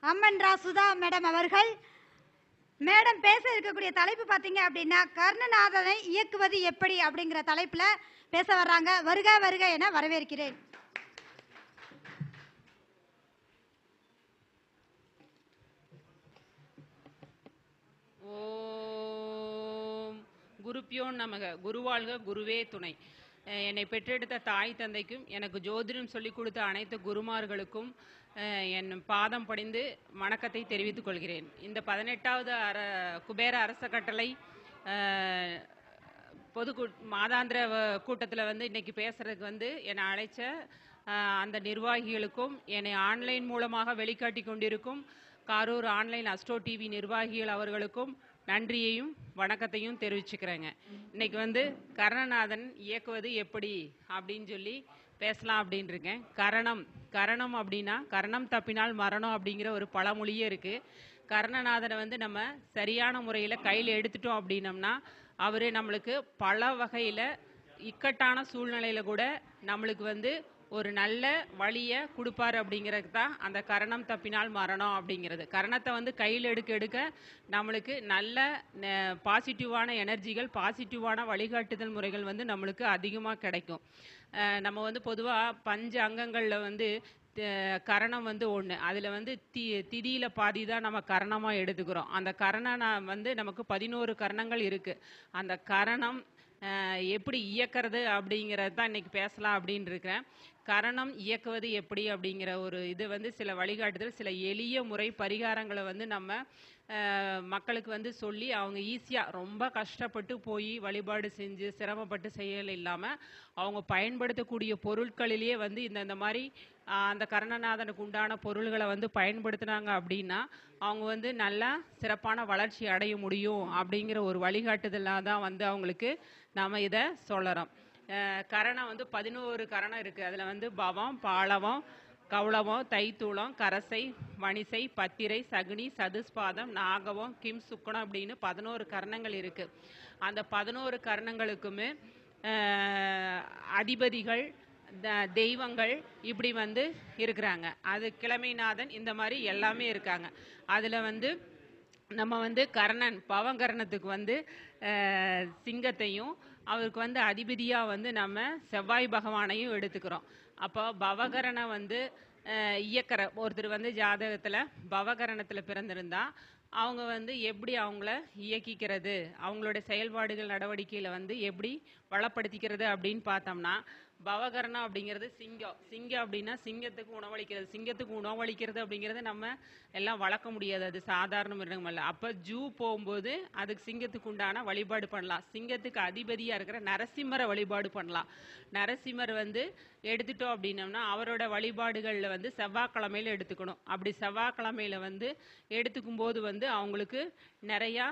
அம்மன் ரா சுதா மேடம் அவர்கள். மேடம் பேச இருக்கக்கூடிய தலைப்பு பார்த்தீங்க அப்படின்னா கர்ணநாதனை இயக்குவது எப்படி அப்படிங்கிற தலைப்புல பேச வர்றாங்க. வருக வருக என வரவேற்கிறேன். ஓம் குருப்பியோன் நமக. குருவாழ்க குருவே துணை. அஹ் என்னை பெற்றெடுத்த தாய் தந்தைக்கும் எனக்கு ஜோதிடம் சொல்லிக் கொடுத்த அனைத்து குருமார்களுக்கும் என் பாதம் படிந்து வணக்கத்தை தெரிவித்துக் கொள்கிறேன். இந்த பதினெட்டாவது அர குபேர அரச கட்டளை பொது மாதாந்திர கூட்டத்தில் வந்து இன்னைக்கு பேசுறதுக்கு வந்து என்னை அழைச்ச அந்த நிர்வாகிகளுக்கும் என்னை ஆன்லைன் மூலமாக வெளிக்காட்டி கொண்டிருக்கும் காரூர் ஆன்லைன் அஸ்ட்ரோ டிவி நிர்வாகிகள் அவர்களுக்கும் நன்றியையும் வணக்கத்தையும் தெரிவிச்சுக்கிறேங்க. இன்னைக்கு வந்து கர்ணநாதன் இயக்குவது எப்படி? அப்படின்னு சொல்லி பேசலாம் அப்படின்னு இருக்கேன் கரணம். கரணம் அப்படின்னா கரணம் தப்பினால் மரணம் அப்படிங்கிற ஒரு பழமொழியே இருக்கு. கர்ணநாதனை வந்து நம்ம சரியான முறையில் கையில் எடுத்துட்டோம் அப்படின்னம்னா அவர் நம்மளுக்கு பல வகையில் இக்கட்டான சூழ்நிலையில் கூட நம்மளுக்கு வந்து ஒரு நல்ல வழியை கொடுப்பாரு அப்படிங்கிறது தான் அந்த கரணம் தப்பினால் மரணம் அப்படிங்கிறது. கரணத்தை வந்து கையில் எடுக்க எடுக்க நம்மளுக்கு நல்ல பாசிட்டிவான எனர்ஜிகள் பாசிட்டிவான வழிகாட்டுதல் முறைகள் வந்து நம்மளுக்கு அதிகமாக கிடைக்கும். நம்ம வந்து பொதுவாக பஞ்ச அங்கங்களில் வந்து கரணம் வந்து ஒன்று அதில் வந்து தி திதியில் பாதி தான் நம்ம கரணமாக எடுத்துக்கிறோம். அந்த கரணம் வந்து நமக்கு பதினோரு கரணங்கள் இருக்குது அந்த கரணம் எப்படி இயக்கிறது அப்படிங்கிறது தான் இன்றைக்கி பேசலாம் அப்படின்னு இருக்கிறேன் கரணம் இயக்குவது எப்படி அப்படிங்கிற ஒரு இது வந்து சில வழிகாட்டுதல் சில எளிய முறை பரிகாரங்களை வந்து நம்ம மக்களுக்கு வந்து சொல்லி அவங்க ஈஸியாக ரொம்ப கஷ்டப்பட்டு போய் வழிபாடு செஞ்சு சிரமப்பட்டு செயல் இல்லாமல் அவங்க பயன்படுத்தக்கூடிய பொருட்களிலேயே வந்து இந்த இந்த மாதிரி அந்த கர்ணநாதனுக்கு உண்டான பொருள்களை வந்து பயன்படுத்தினாங்க அப்படின்னா அவங்க வந்து நல்லா சிறப்பான வளர்ச்சி அடைய முடியும் அப்படிங்கிற ஒரு வழிகாட்டுதலாக தான் வந்து அவங்களுக்கு நாம் இதை சொல்லறோம். கரணம் வந்து பதினோரு கரணம் இருக்குது அதில் வந்து பவம் பாலவம் கௌளவம் தைத்தூளம் கரசை வணிசை பத்திரை சகுனி சதுஸ்பாதம் நாகவம் கிம் சுக்கணம் அப்படின்னு பதினோரு கரணங்கள் இருக்கு. அந்த பதினோரு கரணங்களுக்குமே அதிபதிகள் த- தெய்வங்கள் இப்படி வந்து இருக்கிறாங்க. அது கிழமைநாதன் இந்த மாதிரி எல்லாமே இருக்காங்க. அதில் வந்து நம்ம வந்து கர்ணன் பவகர்ணத்துக்கு வந்து சிங்கத்தையும் அவருக்கு வந்து அதிபதியாக வந்து நம்ம செவ்வாய் பகவானையும் எடுத்துக்கிறோம். அப்போ பவகரணை வந்து இயக்கிற ஒருத்தர் வந்து ஜாதகத்தில் பவகரணத்தில் பிறந்திருந்தா அவங்க வந்து எப்படி அவங்கள இயக்கிக்கிறது அவங்களோட செயல்பாடுகள் நடவடிக்கையில் வந்து எப்படி வளப்படுத்திக்கிறது அப்படின்னு பார்த்தோம்னா பவகரணம் அப்படிங்கிறது சிங்கம். சிங்கம் அப்படின்னா சிங்கத்துக்கு உணவளிக்கிறது. சிங்கத்துக்கு உணவளிக்கிறது அப்படிங்கிறது நம்ம எல்லாம் வளர்க்க முடியாது. அது சாதாரண மிருகம் அல்ல. அப்போ ஜூ போகும்போது அதுக்கு சிங்கத்துக்கு உண்டான வழிபாடு பண்ணலாம். சிங்கத்துக்கு அதிபதியாக இருக்கிற நரசிம்மரை வழிபாடு பண்ணலாம். நரசிம்மர் வந்து எடுத்துட்டோம் அப்படின்னம்னா அவரோட வழிபாடுகளில் வந்து செவ்வாய்க்கிழமையில் எடுத்துக்கணும். அப்படி செவ்வாய்க்கிழமையில் வந்து எடுத்துக்கும் போது வந்து அவங்களுக்கு நிறையா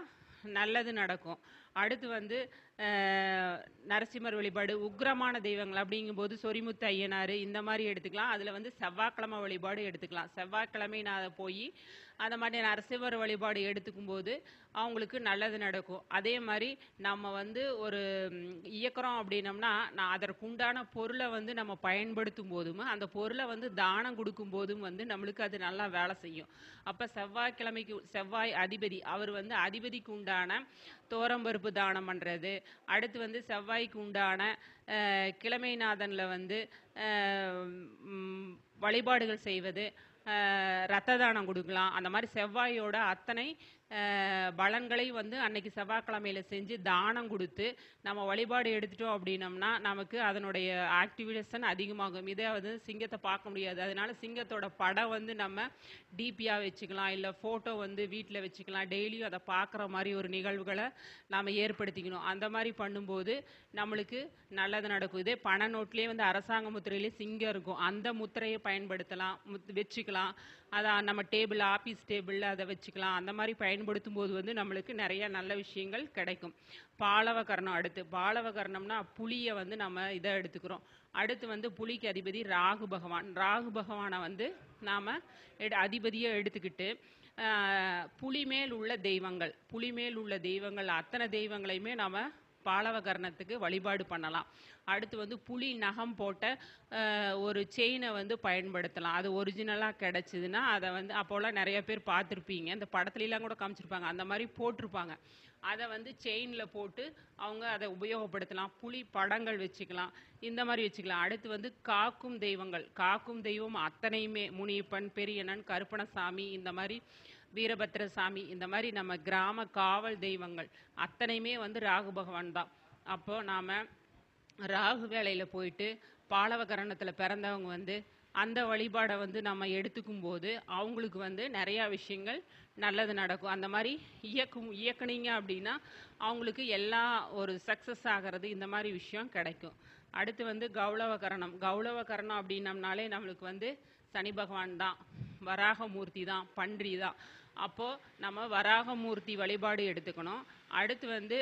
நல்லது நடக்கும். அடுத்து வந்து நரசிம்மர் வழிபாடு உக்கிரமான தெய்வங்கள் அப்படிங்கும்போது சொரிமுத்து ஐயனார் இந்த மாதிரி எடுத்துக்கலாம். அதில் வந்து செவ்வாய்க்கிழமை வழிபாடு எடுத்துக்கலாம். செவ்வாய்க்கிழமை நான் போய் அந்த மாதிரி நரசிம்மர் வழிபாடு எடுத்துக்கும் போது அவங்களுக்கு நல்லது நடக்கும். அதே மாதிரி நம்ம வந்து ஒரு இயக்கிறோம் இயக்குறோம் அப்படின்னம்னா நான் அதற்குண்டான பொருளை வந்து நம்ம பயன்படுத்தும் போதும் அந்த பொருளை வந்து தானம் கொடுக்கும் போதும் வந்து நம்மளுக்கு அது நல்லா வேலை செய்யும். அப்போ செவ்வாய்க்கிழமைக்கு செவ்வாய் அதிபதி அவர் வந்து அதிபதிக்கு உண்டான தோரம்பருப்பு தானம் பண்ணுறது அடுத்து வந்து செவ்வாய்க்கு உண்டான கிழமைநாதனில் வந்து வழிபாடுகள் செய்வது. ரத்த தானம் கொடுக்கலாம். அந்த மாதிரி செவ்வாயோட அத்தனை பலன்களை வந்து அன்னைக்கு செவ்வாய்க்கிழமையில செஞ்சு தானம் கொடுத்து நம்ம வழிபாடு எடுத்துட்டோம் அப்படின்னம்னா நமக்கு அதனுடைய ஆக்டிவேஷன் அதிகமாகும். இதே வந்து சிங்கத்தை பார்க்க முடியாது. அதனால சிங்கத்தோட படம் வந்து நம்ம டிபியாக வச்சுக்கலாம். இல்லை ஃபோட்டோ வந்து வீட்டில் வச்சுக்கலாம். டெய்லியும் அதை பார்க்குற மாதிரி ஒரு நிகழ்வுகளை நாம் ஏற்படுத்திக்கணும். அந்த மாதிரி பண்ணும்போது நம்மளுக்கு நல்லது நடக்கும். இதே பண நோட்லேயே வந்து அரசாங்க முத்திரையிலே சிங்கம் இருக்கும். அந்த முத்திரையை பயன்படுத்தலாம். முத் வச்சுக்கலாம். அதை நம்ம டேபிள் ஆஃபீஸ் டேபிளில் அதை வச்சுக்கலாம். அந்த மாதிரி பயன்படுத்தும் போது வந்து நம்மளுக்கு நிறைய நல்ல விஷயங்கள் கிடைக்கும். பாலவகரணம் அடுத்து பாலவகரணம்னா புளியை வந்து நம்ம இதை எடுத்துக்கிறோம். அடுத்து வந்து புலிக்கு அதிபதி ராகு பகவான். ராகு பகவானை வந்து நாம் எடு அதிபதியை எடுத்துக்கிட்டு புலி மேல் உள்ள தெய்வங்கள் புலி மேல் உள்ள தெய்வங்கள் அத்தனை தெய்வங்களையுமே நாம் பாலவகரணத்துக்கு வழிபாடு பண்ணலாம். அடுத்து வந்து புலி நகம் போட்ட ஒரு செயினை வந்து பயன்படுத்தலாம். அது ஒரிஜினலாக கிடச்சிதுன்னா அதை வந்து அப்போல்லாம் நிறைய பேர் பார்த்துருப்பீங்க. இந்த படத்துலலாம் கூட காமிச்சிருப்பாங்க. அந்த மாதிரி போட்டிருப்பாங்க. அதை வந்து செயினில் போட்டு அவங்க அதை உபயோகப்படுத்தலாம். புலி படங்கள் வச்சுக்கலாம். இந்த மாதிரி வச்சுக்கலாம். அடுத்து வந்து காக்கும் தெய்வங்கள். காக்கும் தெய்வம் அத்தனையுமே. முனியப்பன் பெரியண்ணன் கருப்பணசாமி இந்த மாதிரி வீரபத்திரசாமி இந்த மாதிரி நம்ம கிராம காவல் தெய்வங்கள் அத்தனையுமே வந்து ராகு பகவான் தான். அப்போ நாம் ராகு வேலையில் போயிட்டு பாலவகரணத்தில் பிறந்தவங்க வந்து அந்த வழிபாடை வந்து நம்ம எடுத்துக்கும் போது அவங்களுக்கு வந்து நிறையா விஷயங்கள் நல்லது நடக்கும். அந்த மாதிரி இயக்கும் இயக்குனீங்க அப்படின்னா அவங்களுக்கு எல்லா ஒரு சக்ஸஸ் ஆகிறது இந்த மாதிரி விஷயம் கிடைக்கும். அடுத்து வந்து கௌளவகரணம். கௌளவகரணம் அப்படின்னம்னாலே நம்மளுக்கு வந்து சனி பகவான் தான் வராகமூர்த்தி தான் பன்றி தான். அப்போது நம்ம வராகமூர்த்தி வழிபாடு எடுத்துக்கணும். அடுத்து வந்து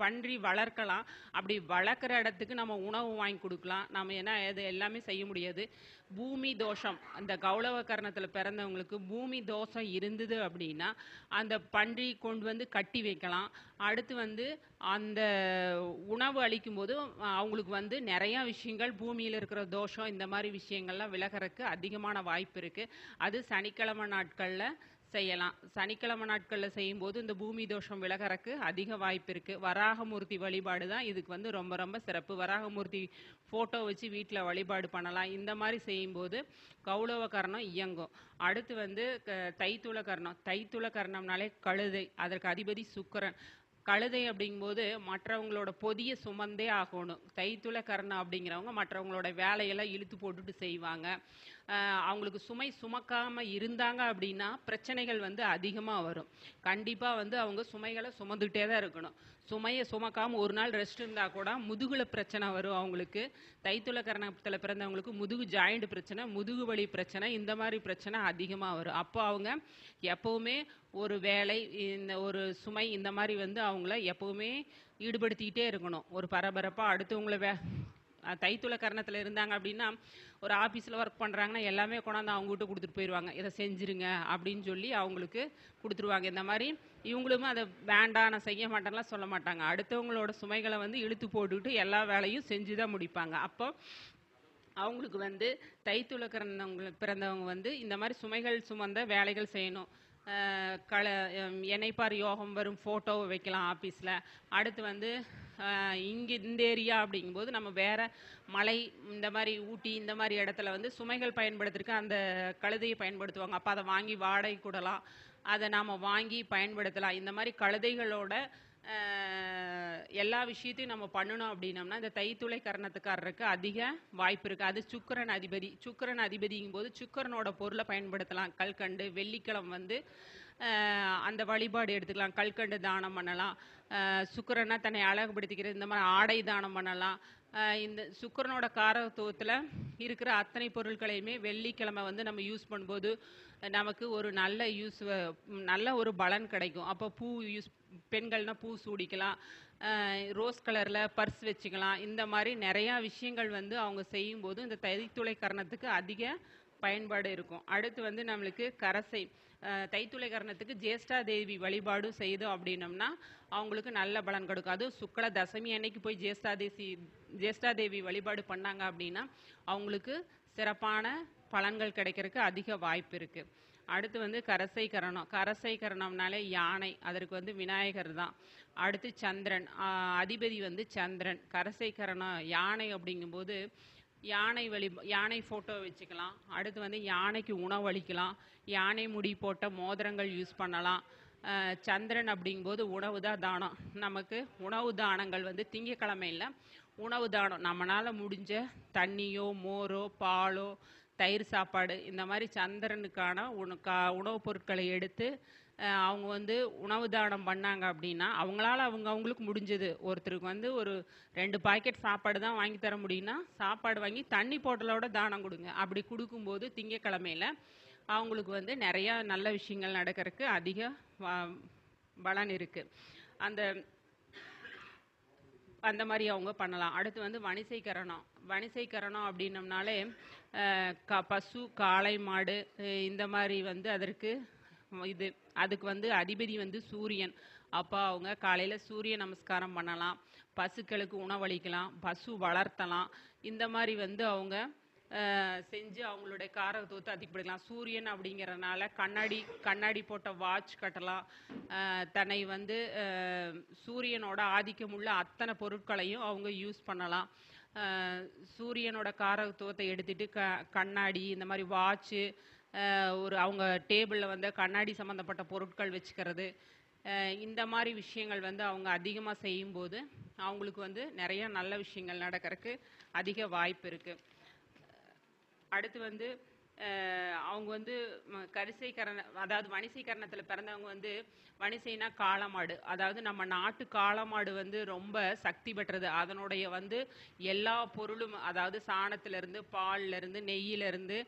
பன்றி வளர்க்கலாம். அப்படி வளர்க்குற இடத்துக்கு நம்ம உணவு வாங்கி கொடுக்கலாம். நம்ம ஏன்னா இது எல்லாமே செய்ய முடியாது. பூமி தோஷம். அந்த கௌளவ கரணத்தில் பிறந்தவங்களுக்கு பூமி தோஷம் இருந்தது அப்படின்னா அந்த பன்றி கொண்டு வந்து கட்டி வைக்கலாம். அடுத்து வந்து அந்த உணவு அளிக்கும்போது அவங்களுக்கு வந்து நிறையா விஷயங்கள் பூமியில் இருக்கிற தோஷம் இந்த மாதிரி விஷயங்கள்லாம் விலகிறதுக்கு அதிகமான வாய்ப்பு இருக்குது அது சனிக்கிழமை நாட்களில் செய்யலாம். சனிக்கிழமை நாட்களில் செய்யும்போது இந்த பூமி தோஷம் விலகறக்கு அதிக வாய்ப்பு இருக்குது வராகமூர்த்தி வழிபாடு தான் இதுக்கு வந்து ரொம்ப ரொம்ப சிறப்பு. வராகமூர்த்தி ஃபோட்டோ வச்சு வீட்டில் வழிபாடு பண்ணலாம். இந்த மாதிரி செய்யும்போது கௌளவ கரணம் இயங்கும். அடுத்து வந்து க- தைத்துள கரணம். தைத்துள கரணம்னாலே கழுதை. அதற்கு அதிபதி சுக்கரன். கழுதை அப்படிங்கும்போது மற்றவங்களோட பொதிய சுமந்தே ஆகணும். தைத்துள கரணம் அப்படிங்கிறவங்க மற்றவங்களோட வேலையெல்லாம் இழுத்து போட்டுட்டு செய்வாங்க. அவங்களுக்கு சுமை சுமக்காமல் இருந்தாங்க அப்படின்னா பிரச்சனைகள் வந்து அதிகமாக வரும். கண்டிப்பாக வந்து அவங்க சுமைகளை சுமந்துகிட்டே தான் இருக்கணும். சுமையை சுமக்காமல் ஒரு நாள் ரெஸ்ட் இருந்தால் கூட முதுகில் பிரச்சனை வரும் அவங்களுக்கு. தைத்துள கரணத்தில் பிறந்தவங்களுக்கு முதுகு ஜாயிண்ட் பிரச்சனை முதுகு வலி பிரச்சனை இந்த மாதிரி பிரச்சனை அதிகமாக வரும். அப்போ அவங்க எப்போவுமே ஒரு வேலை இந்த ஒரு சுமை இந்த மாதிரி வந்து அவங்கள எப்போவுமே ஈடுபடுத்திக்கிட்டே இருக்கணும். ஒரு பரபரப்பாக அடுத்தவங்கள வே தைத்துள கரணத்தில் இருந்தாங்க அப்படின்னா ஒரு ஆஃபீஸில் ஒர்க் பண்ணுறாங்கன்னா எல்லாமே கொண்டாந்து அவங்க கிட்ட கொடுத்துட்டு போயிடுவாங்க இதை செஞ்சிருங்க அப்படின்னு சொல்லி அவங்களுக்கு கொடுத்துருவாங்க. இந்த மாதிரி இவங்களுமே அதை வேண்டாம் நான் செய்ய மாட்டேன்லாம் சொல்ல மாட்டாங்க. அடுத்தவங்களோட சுமைகளை வந்து இழுத்து போட்டுக்கிட்டு எல்லா வேலையும் செஞ்சு தான் முடிப்பாங்க. அப்போ அவங்களுக்கு வந்து தைத்துள்ள பிறந்தவங்க பிறந்தவங்க வந்து இந்த மாதிரி சுமைகள் சுமந்த வேலைகள் செய்யணும். அஹ் கள யோகம் வரும் ஃபோட்டோவை வைக்கலாம் ஆஃபீஸில் அடுத்து வந்து இங்கே இந்த ஏரியா அப்படிங்கும்போது நம்ம வேற மலை இந்த மாதிரி ஊட்டி இந்த மாதிரி இடத்துல வந்து சுமைகள் பயன்படுத்துறதுக்கு அந்த கழுதையை பயன்படுத்துவாங்க. அப்போ அதை வாங்கி வாடகை கூடலாம். அதை நாம் வாங்கி பயன்படுத்தலாம். இந்த மாதிரி கழுதைகளோட எல்லா விஷயத்தையும் நம்ம பண்ணணும் அப்படின்னம்னா இந்த தைத்துளை கரணத்துக்காரருக்கு அதிக வாய்ப்பு இருக்குது அது சுக்கிரன் அதிபதி. சுக்கிரன் அதிபதிங்கும் போது சுக்கிரனோட பொருளை பயன்படுத்தலாம். கல்கண்டு வெள்ளிக்கிழம் வந்து அந்த வழிபாடு எடுத்துக்கலாம். கல்கண்டு தானம் பண்ணலாம். அஹ், தன்னை அழகுபடுத்திக்கிறது இந்த மாதிரி ஆடை தானம் பண்ணலாம். இந்த சுக்கரனோட காரத்துவத்தில் இருக்கிற அத்தனை பொருட்களையுமே வெள்ளிக்கிழமை வந்து நம்ம யூஸ் பண்ணும்போது நமக்கு ஒரு நல்ல யூஸ் நல்ல ஒரு பலன் கிடைக்கும். அப்போ பூ யூஸ் பெண்கள்னா பூ சூடிக்கலாம். ரோஸ் கலரில் பர்ஸ் வச்சுக்கலாம். இந்த மாதிரி நிறையா விஷயங்கள் வந்து அவங்க செய்யும்போது இந்த தைத்துளை கரணத்துக்கு அதிக பயன்பாடு இருக்கும். அடுத்து வந்து நம்மளுக்கு கரசை தைத்துளை கரணத்துக்கு ஜேஷ்டா தேவி வழிபாடு செய்தோம் அப்படின்னம்னா அவங்களுக்கு நல்ல பலன் கொடுக்கும். அதுவும் சுக்ல தசமி அன்னைக்கு போய் ஜேஷ்டா தேசி ஜேஷ்டா தேவி வழிபாடு பண்ணாங்க அப்படின்னா அவங்களுக்கு சிறப்பான பலன்கள் கிடைக்கிறதுக்கு அதிக வாய்ப்பு இருக்குது அடுத்து வந்து கரசை கரணம் கரசை கரணம்னாலே யானை அதற்கு வந்து விநாயகர் தான். அடுத்து சந்திரன் அதிபதி வந்து சந்திரன். கரசை கரணம் யானை அப்படிங்கும்போது யானை வழி யானை ஃபோட்டோ வச்சுக்கலாம். அடுத்து வந்து யானைக்கு உணவளிக்கலாம் யானை முடி போட்ட மோதிரங்கள் யூஸ் பண்ணலாம். சந்திரன் அப்படிங்கும்போது உணவு தான் தானம். நமக்கு உணவு தானங்கள் வந்து திங்கக்கிழமையில் உணவு தானம். நம்மளால் முடிஞ்ச தண்ணியோ மோரோ பாலோ தயிர் சாப்பாடு இந்த மாதிரி சந்திரனுக்கான உண கா உணவுப் பொருட்களை எடுத்து அவங்க வந்து உணவு தானம் பண்ணாங்க அப்படின்னா அவங்களால அவங்க அவங்களுக்கு முடிஞ்சது. ஒருத்தருக்கு வந்து ஒரு ரெண்டு பாக்கெட் சாப்பாடு தான் வாங்கி தர முடியும்னா சாப்பாடு வாங்கி தண்ணி போட்டலோட தானம் கொடுங்க. அப்படி கொடுக்கும்போது திங்கக்கிழமையில அவங்களுக்கு வந்து நிறையா நல்ல விஷயங்கள் நடக்கிறதுக்கு அதிக வ- பலன் இருக்கு. அந்த அந்த மாதிரி அவங்க பண்ணலாம். அடுத்து வந்து வணிசைக்கரணம். கரணம் கரணம் அப்படின்னம்னாலே க பசு காளை மாடு இந்த மாதிரி வந்து அதற்கு இது அதுக்கு வந்து அதிபதி வந்து சூரியன். அப்போ அவங்க காலையில் சூரிய நமஸ்காரம் பண்ணலாம். பசுக்களுக்கு உணவளிக்கலாம். பசு வளர்த்தலாம். இந்த மாதிரி வந்து அவங்க செஞ்சு அவங்களுடைய காரகத்துவத்தை அதிகப்படுத்தலாம் சூரியன் அப்படிங்கிறனால கண்ணாடி கண்ணாடி போட்ட வாட்ச் கட்டலாம். தன்னை வந்து சூரியனோட ஆதிக்கம் உள்ள அத்தனை பொருட்களையும் அவங்க யூஸ் பண்ணலாம். சூரியனோட காரகத்துவத்தை எடுத்துட்டு க கண்ணாடி இந்த மாதிரி வாட்ச்சு ஒரு அவங்க டேபிளில் வந்து கண்ணாடி சம்மந்தப்பட்ட பொருட்கள் வச்சுக்கிறது. இந்த மாதிரி விஷயங்கள் வந்து அவங்க அதிகமாக செய்யும்போது அவங்களுக்கு வந்து நிறைய நல்ல விஷயங்கள் நடக்கிறதுக்கு அதிக வாய்ப்பு இருக்குது அடுத்து வந்து அவங்க வந்து கரிசை கரண அதாவது வணிசை கரணத்தில் பிறந்தவங்க வந்து வணிசைனா காளமாடு. அதாவது நம்ம நாட்டு காளமாடு வந்து ரொம்ப சக்தி பெற்றது. அதனுடைய வந்து எல்லா பொருளும் அதாவது சாணத்திலிருந்து பால்லேருந்து நெய்யிலிருந்து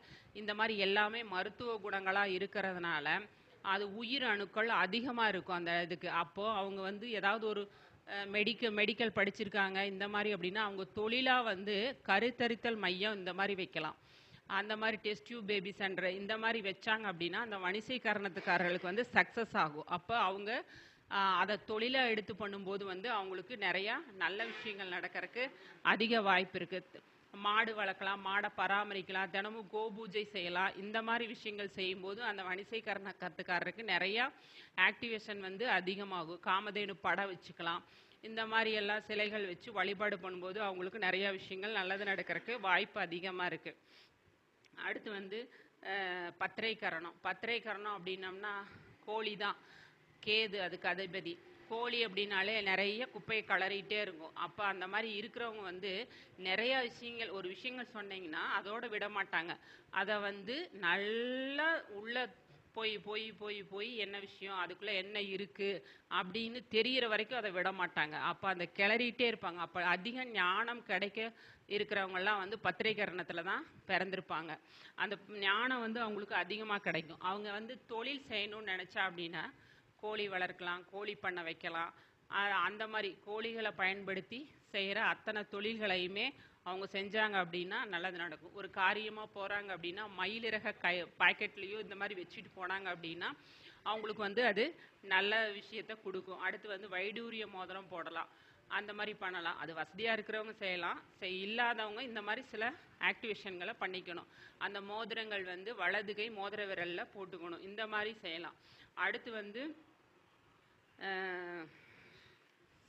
இந்த மாதிரி எல்லாமே மருத்துவ குணங்களாக இருக்கிறதுனால அது உயிர் அணுக்கள் அதிகமாக இருக்கும் அந்த இதுக்கு. அப்போது அவங்க வந்து ஏதாவது ஒரு மெடிக்க மெடிக்கல் படிச்சிருக்காங்க இந்த மாதிரி அப்படின்னா அவங்க தொழிலாக வந்து கருத்தரித்தல் மையம் இந்த மாதிரி வைக்கலாம். அந்த மாதிரி டெஸ்ட் டியூப் பேபி சென்டர் இந்த மாதிரி வச்சாங்க அப்படின்னா அந்த வணிசை காரணத்துக்காரர்களுக்கு வந்து சக்ஸஸ் ஆகும். அப்போ அவங்க அதை தொழிலாக எடுத்து பண்ணும்போது வந்து அவங்களுக்கு நிறையா நல்ல விஷயங்கள் நடக்கிறதுக்கு அதிக வாய்ப்பு இருக்குது மாடு வளர்க்கலாம் மாடை பராமரிக்கலாம் தினமும் கோபூஜை செய்யலாம். இந்த மாதிரி விஷயங்கள் செய்யும்போது அந்த வணிசை கத்துக்காரருக்கு நிறையா ஆக்டிவேஷன் வந்து அதிகமாகும். காமதேனு படம் வச்சுக்கலாம். இந்த மாதிரி எல்லாம் சிலைகள் வச்சு வழிபாடு பண்ணும்போது அவங்களுக்கு நிறையா விஷயங்கள் நல்லது நடக்கிறதுக்கு வாய்ப்பு அதிகமாக இருக்குது அடுத்து வந்து பத்திரை கரணம் பத்திரை கரணம் அப்படின்னம்னா கோழி தான். கேது அதுக்கு அதிபதி. கோழி அப்படின்னாலே நிறைய குப்பையை கலறிட்டே இருக்கும். அப்போ அந்த மாதிரி இருக்கிறவங்க வந்து நிறைய விஷயங்கள் ஒரு விஷயங்கள் சொன்னீங்கன்னா அதோட விட மாட்டாங்க அதை வந்து நல்லா உள்ள போய் போய் போய் போய் என்ன விஷயம்? அதுக்குள்ளே என்ன இருக்குது அப்படின்னு தெரியிற வரைக்கும் அதை விட மாட்டாங்க. அப்போ அந்த கிளறிட்டே இருப்பாங்க. அப்போ அதிக ஞானம் கிடைக்க இருக்கிறவங்கெல்லாம் வந்து பத்திரிகரணத்தில் தான் பிறந்திருப்பாங்க. அந்த ஞானம் வந்து அவங்களுக்கு அதிகமாக கிடைக்கும். அவங்க வந்து தொழில் செய்யணும்னு நினச்சா அப்படின்னா கோழி வளர்க்கலாம் கோழி பண்ணை வைக்கலாம். அந்த மாதிரி கோழிகளை பயன்படுத்தி செய்கிற அத்தனை தொழில்களையுமே அவங்க செஞ்சாங்க அப்படின்னா நல்லது நடக்கும். ஒரு காரியமாக போகிறாங்க அப்படின்னா மயிலிறக கை பாக்கெட்லேயோ இந்த மாதிரி வச்சுட்டு போனாங்க அப்படின்னா அவங்களுக்கு வந்து அது நல்ல விஷயத்த கொடுக்கும். அடுத்து வந்து வைடூரிய மோதிரம் போடலாம். அந்த மாதிரி பண்ணலாம். அது வசதியாக இருக்கிறவங்க செய்யலாம். செய் இல்லாதவங்க இந்த மாதிரி சில ஆக்டிவேஷன்களை பண்ணிக்கணும். அந்த மோதிரங்கள் வந்து வலதுகை மோதிர விரலில் போட்டுக்கணும். இந்த மாதிரி செய்யலாம். அடுத்து வந்து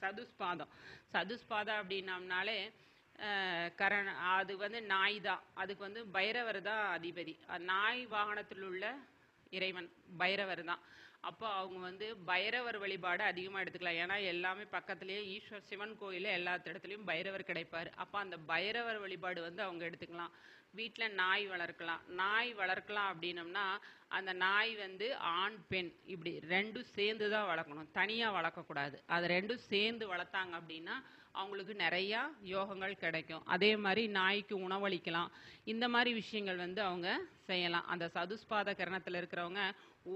சதுஸ்பாதம் சதுஸ்பாதம் அப்படின்னம்னாலே கரண் அது வந்து நாய் தான். அதுக்கு வந்து பைரவர் தான் அதிபதி. நாய் வாகனத்தில் உள்ள இறைவன் பைரவர் தான். அப்போ அவங்க வந்து பைரவர் வழிபாடு அதிகமாக எடுத்துக்கலாம். ஏன்னா எல்லாமே பக்கத்துலேயே ஈஸ்வர் சிவன் கோயிலில் எல்லா இடத்துலையும் பைரவர் கிடைப்பார். அப்போ அந்த பைரவர் வழிபாடு வந்து அவங்க எடுத்துக்கலாம். வீட்டில் நாய் வளர்க்கலாம். நாய் வளர்க்கலாம் அப்படின்னம்னா அந்த நாய் வந்து ஆண் பெண் இப்படி ரெண்டும் சேர்ந்து தான் வளர்க்கணும். தனியாக வளர்க்கக்கூடாது. அது ரெண்டும் சேர்ந்து வளர்த்தாங்க அப்படின்னா அவங்களுக்கு நிறையா யோகங்கள் கிடைக்கும். அதே மாதிரி நாய்க்கு உணவளிக்கலாம். இந்த மாதிரி விஷயங்கள் வந்து அவங்க செய்யலாம். அந்த சதுஸ்பாத கரணத்தில் இருக்கிறவங்க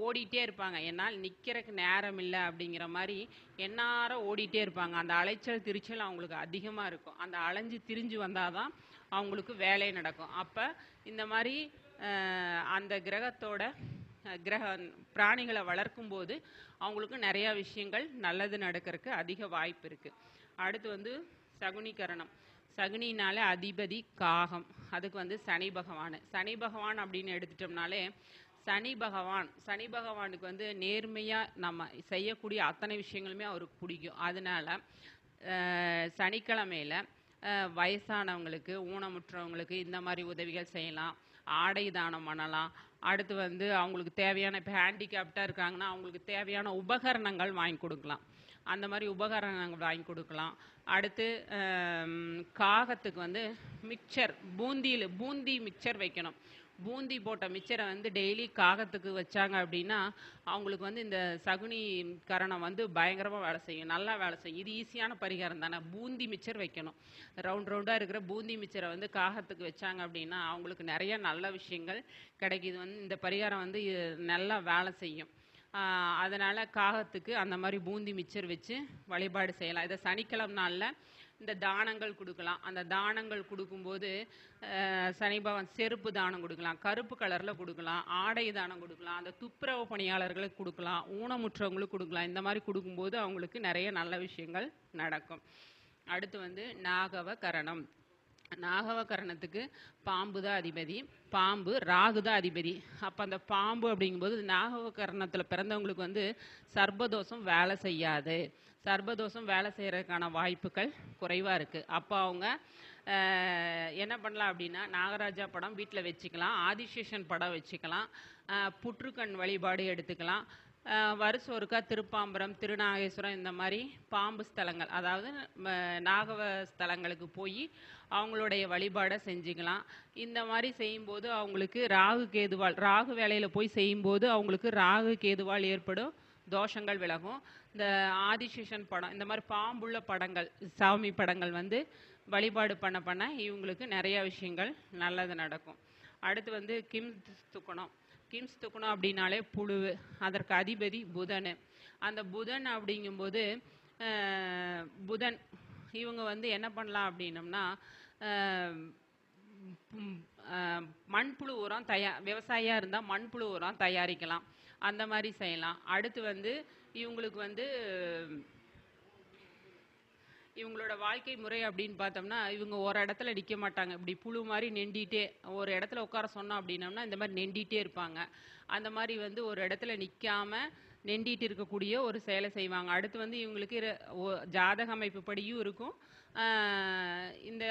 ஓடிட்டே இருப்பாங்க. என்னால் நிற்கிறக்கு நேரம் இல்லை அப்படிங்கிற மாதிரி எந்நேரம் ஓடிட்டே இருப்பாங்க. அந்த அலைச்சல் திரிச்சல் அவங்களுக்கு அதிகமாக இருக்கும். அந்த அலைஞ்சு திரிஞ்சு வந்தால் தான் அவங்களுக்கு வேலை நடக்கும். அப்போ இந்த மாதிரி அந்த கிரகத்தோட கிரக பிராணிகளை வளர்க்கும்போது அவங்களுக்கு நிறையா விஷயங்கள் நல்லது நடக்கிறதுக்கு அதிக வாய்ப்பு இருக்குது அடுத்து வந்து சகுனிகரணம். சகுனினாலே அதிபதி காகம். அதுக்கு வந்து சனி பகவான். சனி பகவான் அப்படின்னு எடுத்துட்டோம்னாலே சனி பகவான். சனி பகவானுக்கு வந்து நேர்மையாக நம்ம செய்யக்கூடிய அத்தனை விஷயங்களுமே அவருக்கு பிடிக்கும். அதனால சனிக்கிழமையில் சனிக்கிழமையில வயசானவங்களுக்கு ஊனமுற்றவங்களுக்கு இந்த மாதிரி உதவிகள் செய்யலாம். ஆடை தானம் பண்ணலாம். அடுத்து வந்து அவங்களுக்கு தேவையான இப்போ ஹேண்டிகேப்டாக இருக்காங்கன்னா அவங்களுக்கு தேவையான உபகரணங்கள் வாங்கி கொடுக்கலாம். அந்த மாதிரி உபகரணங்கள் வாங்கி கொடுக்கலாம். அடுத்து காகத்துக்கு வந்து மிக்சர் பூந்தியில் பூந்தி மிக்சர் வைக்கணும். பூந்தி போட்ட மிக்சரை வந்து டெய்லி காகத்துக்கு வச்சாங்க அப்படின்னா அவங்களுக்கு வந்து இந்த சகுனி கரணம் வந்து பயங்கரமாக வேலை செய்யும். நல்லா வேலை செய்யும். இது ஈஸியான பரிகாரம் தானே. பூந்தி மிக்சர் வைக்கணும். ரவுண்ட் ரவுண்டாக இருக்கிற பூந்தி மிக்சரை வந்து காகத்துக்கு வச்சாங்க அப்படின்னா அவங்களுக்கு நிறைய நல்ல விஷயங்கள் கிடைக்கிது. வந்து இந்த பரிகாரம் வந்து நல்லா வேலை செய்யும். அதனால் காகத்துக்கு அந்த மாதிரி பூந்தி மிச்சர் வச்சு வழிபாடு செய்யலாம். இதை சனிக்கிழமை நாளில் இந்த தானங்கள் கொடுக்கலாம். அந்த தானங்கள் கொடுக்கும்போது அஹ், சனி பகவான் செருப்பு தானம் கொடுக்கலாம் கருப்பு கலரில் கொடுக்கலாம் ஆடை தானம் கொடுக்கலாம் அந்த துப்புரவு பணியாளர்களுக்கு கொடுக்கலாம் ஊனமுற்றவங்களுக்கு கொடுக்கலாம். இந்த மாதிரி கொடுக்கும்போது அவங்களுக்கு நிறைய நல்ல விஷயங்கள் நடக்கும். அடுத்து வந்து நாகவ கரணம். நாகவகரணத்துக்கு பாம்பு தான் அதிபதி. பாம்பு ராகு தான் அதிபதி. அப்போ அந்த பாம்பு அப்படிங்கும்போது நாகவகரணத்தில் பிறந்தவங்களுக்கு வந்து சர்பதோஷம் வேலை செய்யாது. சர்பதோஷம் வேலை செய்கிறதுக்கான வாய்ப்புகள் குறைவாக இருக்குது அப்போ அவங்க என்ன பண்ணலாம் அப்படின்னா நாகராஜா படம் வீட்டில் வச்சுக்கலாம். ஆதிசேஷன் படம் வச்சுக்கலாம். புற்றுக்கண் வழிபாடு எடுத்துக்கலாம். வருஷம் ஒருக்கா திருப்பாம்பரம் திருநாகேஸ்வரம் இந்த மாதிரி பாம்பு ஸ்தலங்கள் அதாவது நாகவ ஸ்தலங்களுக்கு போய் அவங்களுடைய வழிபாடை செஞ்சுக்கலாம். இந்த மாதிரி செய்யும்போது அவங்களுக்கு ராகு கேதுவால் ராகு வேலையில் போய் செய்யும்போது அவங்களுக்கு ராகு கேதுவால் ஏற்படும் தோஷங்கள் விலகும். இந்த ஆதிசேஷன் படம் இந்த மாதிரி பாம்புள்ள படங்கள் சாமி படங்கள் வந்து வழிபாடு பண்ண பண்ண இவங்களுக்கு நிறைய விஷயங்கள் நல்லது நடக்கும். அடுத்து வந்து கிம் துக்கணம். கிம்ஸ் துக்கணம் அப்படின்னாலே புழுவு. அதற்கு அதிபதி புதன். அந்த புதன் அப்படிங்கும்போது புதன் இவங்க வந்து என்ன பண்ணலாம் அப்படின்னம்னா மண்புழு உரம் தயா விவசாயியாக இருந்தால் மண்புழு உரம் தயாரிக்கலாம். அந்த மாதிரி செய்யலாம். அடுத்து வந்து இவங்களுக்கு வந்து இவங்களோட வாழ்க்கை முறை அப்படின்னு பார்த்தோம்னா இவங்க ஒரு இடத்துல நிற்க மாட்டாங்க. இப்படி புழு மாதிரி நெண்டிகிட்டே ஒரு இடத்துல உட்கார சொன்னோம் அப்படின்னம்னா இந்த மாதிரி நெண்டிகிட்டே இருப்பாங்க. அந்த மாதிரி வந்து ஒரு இடத்துல நிற்காம நெண்டிட்டு இருக்கக்கூடிய ஒரு செயலை செய்வாங்க. அடுத்து வந்து இவங்களுக்கு ஜாதக அமைப்பு படியும் இருக்கும். இந்த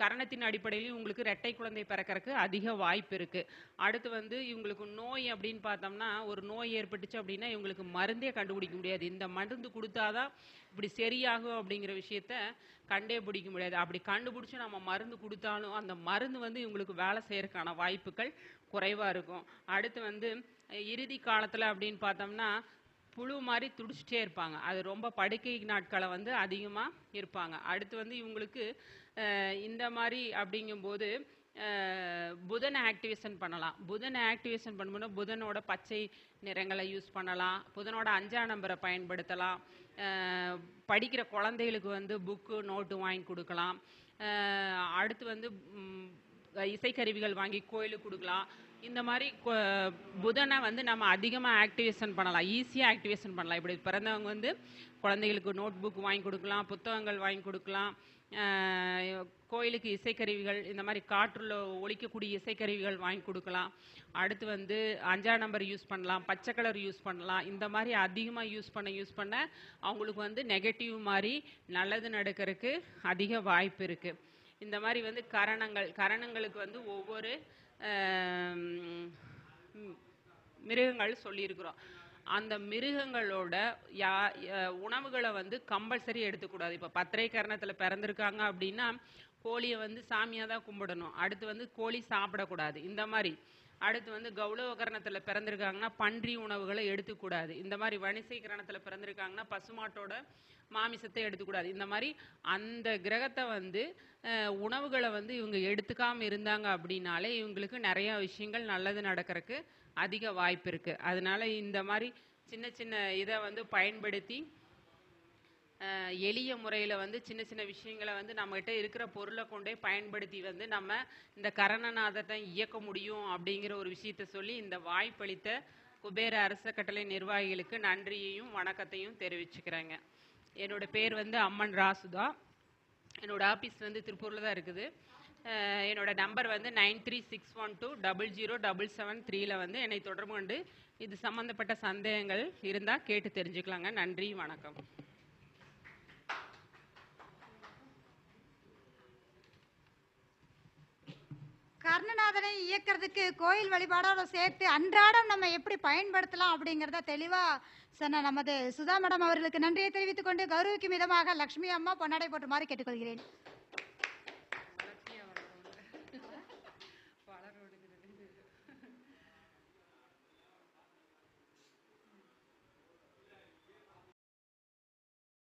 கரணத்தின் அடிப்படையில் உங்களுக்கு ரெட்டை குழந்தை பிறக்கறதுக்கு அதிக வாய்ப்பு இருக்குது அடுத்து வந்து இவங்களுக்கு நோய் அப்படின்னு பார்த்தோம்னா ஒரு நோய் ஏற்பட்டுச்சு அப்படின்னா இவங்களுக்கு மருந்தே கண்டுபிடிக்க முடியாது. இந்த மருந்து கொடுத்தாதான் இப்படி சரியாகும் அப்படிங்கிற விஷயத்த கண்டே பிடிக்க முடியாது. அப்படி கண்டுபிடிச்சு நம்ம மருந்து கொடுத்தாலும் அந்த மருந்து வந்து இவங்களுக்கு வேலை செய்யறதுக்கான வாய்ப்புகள் குறைவாக இருக்கும். அடுத்து வந்து இறுதி காலத்தில் அப்படின்னு பார்த்தோம்னா புழு மாதிரி துடிச்சிட்டே இருப்பாங்க. அது ரொம்ப படுக்கை நாட்களை வந்து அதிகமாக இருப்பாங்க. அடுத்து வந்து இவங்களுக்கு இந்த மாதிரி அப்படிங்கும்போது புதனை ஆக்டிவேஷன் பண்ணலாம். புதனை ஆக்டிவேஷன் பண்ணும்போது புதனோட பச்சை நிறங்களை யூஸ் பண்ணலாம். புதனோட அஞ்சாம் நம்பரை பயன்படுத்தலாம். படிக்கிற குழந்தைகளுக்கு வந்து புக்கு நோட்டு வாங்கி கொடுக்கலாம். அடுத்து வந்து இசைக்கருவிகள் வாங்கி கோயிலுக்கு கொடுக்கலாம். இந்த மாதிரி கொ- புதனை வந்து நம்ம அதிகமாக ஆக்டிவேஷன் பண்ணலாம். ஈஸியாக ஆக்டிவேஷன் பண்ணலாம். இப்படி பிறந்தவங்க வந்து குழந்தைகளுக்கு நோட் புக் வாங்கி கொடுக்கலாம். புத்தகங்கள் வாங்கி கொடுக்கலாம். கோயிலுக்கு இசைக்கருவிகள் இந்த மாதிரி காற்றில் ஒழிக்கக்கூடிய இசைக்கருவிகள் வாங்கி கொடுக்கலாம். அடுத்து வந்து அஞ்சா நம்பர் யூஸ் பண்ணலாம் பச்சை கலர் யூஸ் பண்ணலாம். இந்த மாதிரி அதிகமாக யூஸ் பண்ண யூஸ் பண்ண அவங்களுக்கு வந்து நெகட்டிவ் மாதிரி நல்லது நடக்கிறதுக்கு அதிக வாய்ப்பு இருக்குது இந்த மாதிரி வந்து கரணங்கள் கரணங்களுக்கு வந்து ஒவ்வொரு மிருகங்கள் சொல்லியிருக்கிறோம். அந்த மிருகங்களோட யா உணவுகளை வந்து கம்பல்சரி எடுத்துக்கூடாது. இப்போ பத்திரை கரணத்தில் பிறந்திருக்காங்க அப்படின்னா கோழியை வந்து சாமியாக தான் கும்பிடணும். அடுத்து வந்து கோழி சாப்பிடக்கூடாது. இந்த மாதிரி. அடுத்து வந்து கௌளவ கரணத்தில் பிறந்திருக்காங்கன்னா பன்றி உணவுகளை எடுத்துக்கூடாது. இந்த மாதிரி வணிசை கிரணத்தில் பிறந்திருக்காங்கன்னா பசுமாட்டோட மாமிசத்தை எடுத்துக்கூடாது. இந்த மாதிரி அந்த கிரகத்தை வந்து உணவுகளை வந்து இவங்க எடுத்துக்காமல் இருந்தாங்க அப்படின்னாலே இவங்களுக்கு நிறைய விஷயங்கள் நல்லது நடக்கிறதுக்கு அதிக வாய்ப்பு இருக்குது அதனால் இந்த மாதிரி சின்ன சின்ன இதை வந்து பயன்படுத்தி எளிய முறையில் வந்து சின்ன சின்ன விஷயங்களை வந்து நம்மகிட்ட இருக்கிற பொருளை கொண்டே பயன்படுத்தி வந்து நம்ம இந்த கரணநாதத்தை இயக்க முடியும் அப்படிங்கிற ஒரு விஷயத்த சொல்லி இந்த வாய்ப்பளித்த குபேர அரச கட்டளை நிர்வாகிகளுக்கு நன்றியையும் வணக்கத்தையும் தெரிவிச்சுக்கிறேங்க. என்னோடய பேர் வந்து அம்மன் ராசுதா. என்னோடய ஆஃபீஸ் வந்து திருப்பூரில் தான் இருக்குது. என்னோட நம்பர் வந்து nine three six one two double zero double seven த்ரீல வந்து என்னை தொடர்பு கொண்டு இது சம்மந்தப்பட்ட சந்தேகங்கள் இருந்தால் கேட்டு தெரிஞ்சுக்கலாங்க. நன்றி வணக்கம். கர்ணநாதனை இயக்கிறதுக்கு கோயில் வழிபாடோட சேர்த்து அன்றாடம் நம்ம எப்படி பயன்படுத்தலாம் அப்படிங்கிறத தெளிவா சொன்ன நமது சுதா மேடம் அவர்களுக்கு நன்றியை தெரிவித்துக் கொண்டு கௌரவிக்கும் விதமாக லட்சுமி அம்மா பொன்னாடை போட்டுமாறு கேட்டுக்கொள்கிறேன்.